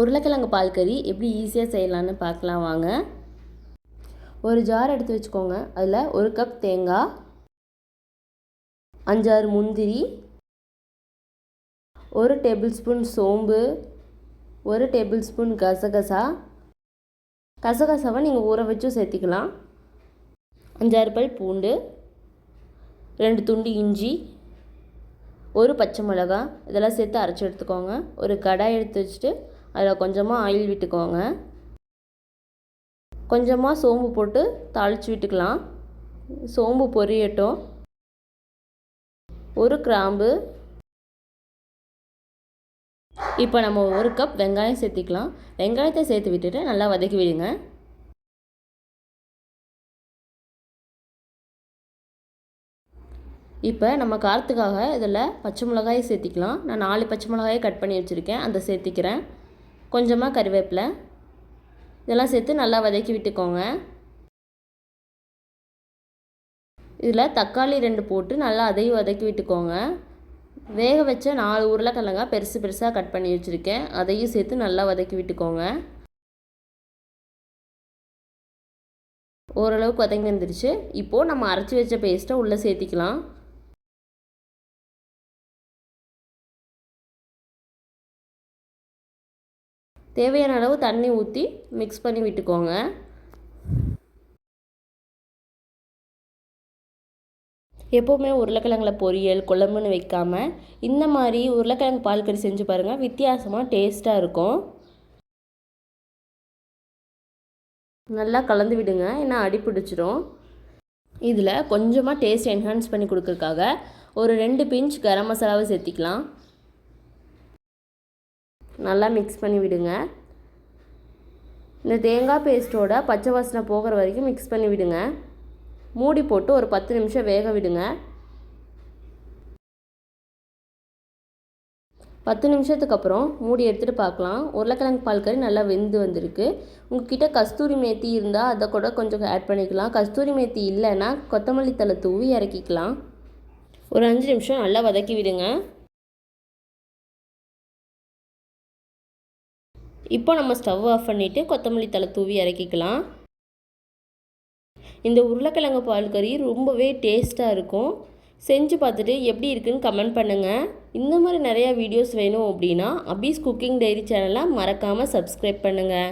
உருளைக்கிழங்கு பால் கறி எப்படி ஈஸியாக செய்யலான்னு பார்க்கலாம் வாங்க. ஒரு ஜார் எடுத்து வச்சுக்கோங்க. அதில் ஒரு கப் தேங்காய் அஞ்சாறு முந்திரி ஒரு டேபிள் ஸ்பூன் சோம்பு ஒரு டேபிள் ஸ்பூன் கசகசா. கசகசாவை நீங்கள் ஊற வச்சும் சேர்த்திக்கலாம். அஞ்சாறு பல் பூண்டு ரெண்டு துண்டு இஞ்சி ஒரு பச்சை மிளகா இதெல்லாம் சேர்த்து அரைச்சி எடுத்துக்கோங்க. ஒரு கடாய் எடுத்து வச்சுட்டு அதில் கொஞ்சமாக ஆயில் விட்டுக்கோங்க. கொஞ்சமாக சோம்பு போட்டு தாளித்து விட்டுக்கலாம். சோம்பு பொரியட்டும். ஒரு கிராம்பு. இப்போ நம்ம ஒரு கப் வெங்காயம் சேர்த்திக்கலாம். வெங்காயத்தை சேர்த்து விட்டுட்டு நல்லா வதக்கி விடுங்க. இப்போ நம்ம காரத்துக்காக இதில் பச்சை மிளகாயை சேர்த்திக்கலாம். நான் நாலு பச்சை மிளகாயை கட் பண்ணி வச்சுருக்கேன். அதை சேர்த்திக்கிறேன். கொஞ்சமாக கருவேப்பிலை. இதெல்லாம் சேர்த்து நல்லா வதக்கி விட்டுக்கோங்க. இதில் தக்காளி ரெண்டு போட்டு நல்லா அதையும் வதக்கி விட்டுக்கோங்க. வேக வச்ச நாலு உருளைக்கிழங்கா பெருசு பெருசாக கட் பண்ணி வச்சுருக்கேன். அதையும் சேர்த்து நல்லா வதக்கி விட்டுக்கோங்க. ஓரளவுக்கு வதங்கி வந்துருச்சு. இப்போது நம்ம அரைச்சி வச்ச பேஸ்ட்டை உள்ளே சேர்த்திக்கலாம். தேவையான அளவு தண்ணி ஊற்றி மிக்ஸ் பண்ணி விட்டுக்கோங்க. எப்போவுமே உருளைக்கிழங்குல பொரியல் குழம்புன்னு வைக்காமல் இந்த மாதிரி உருளைக்கிழங்கு பால் கறி செஞ்சு பாருங்கள் வித்தியாசமாக டேஸ்ட்டாக இருக்கும். நல்லா கலந்து விடுங்க ஏன்னா அடி பிடிச்சிரும். இதில் கொஞ்சமாக டேஸ்ட் என்ஹான்ஸ் பண்ணி கொடுக்கறதுக்காக ஒரு ரெண்டு பிஞ்ச் கரம் மசாலாவை சேர்த்திக்கலாம். நல்லா மிக்ஸ் பண்ணி விடுங்க. இந்த தேங்காய் பேஸ்ட்டோட பச்சை வாசனை போகிற வரைக்கும் மிக்ஸ் பண்ணி விடுங்க. மூடி போட்டு ஒரு பத்து நிமிஷம் வேக விடுங்க. பத்து நிமிஷத்துக்கு அப்புறம் மூடி எடுத்துகிட்டு பார்க்கலாம். உருளைக்கிழங்கு பால் கறி நல்லா வெந்து வந்திருக்கு. உங்ககிட்ட கஸ்தூரி மேத்தி இருந்தால் அதை கூட கொஞ்சம் ஆட் பண்ணிக்கலாம். கஸ்தூரி மேத்தி இல்லைன்னா கொத்தமல்லி தலை தூவி இறக்கிக்கலாம். ஒரு அஞ்சு நிமிஷம் நல்லா வதக்கி விடுங்க. இப்போ நம்ம ஸ்டவ் ஆஃப் பண்ணிவிட்டு கொத்தமல்லி தலை தூவி இறக்கிக்கலாம். இந்த உருளைக்கிழங்கு பால் கறி ரொம்பவே டேஸ்ட்டாக இருக்கும். செஞ்சு பார்த்துட்டு எப்படி இருக்குன்னு கமெண்ட் பண்ணுங்கள் இந்த மாதிரி நிறையா வீடியோஸ் வேணும் அப்படின்னா அபீஸ் குக்கிங் டைரி சேனலை மறக்காமல் சப்ஸ்கிரைப் பண்ணுங்கள்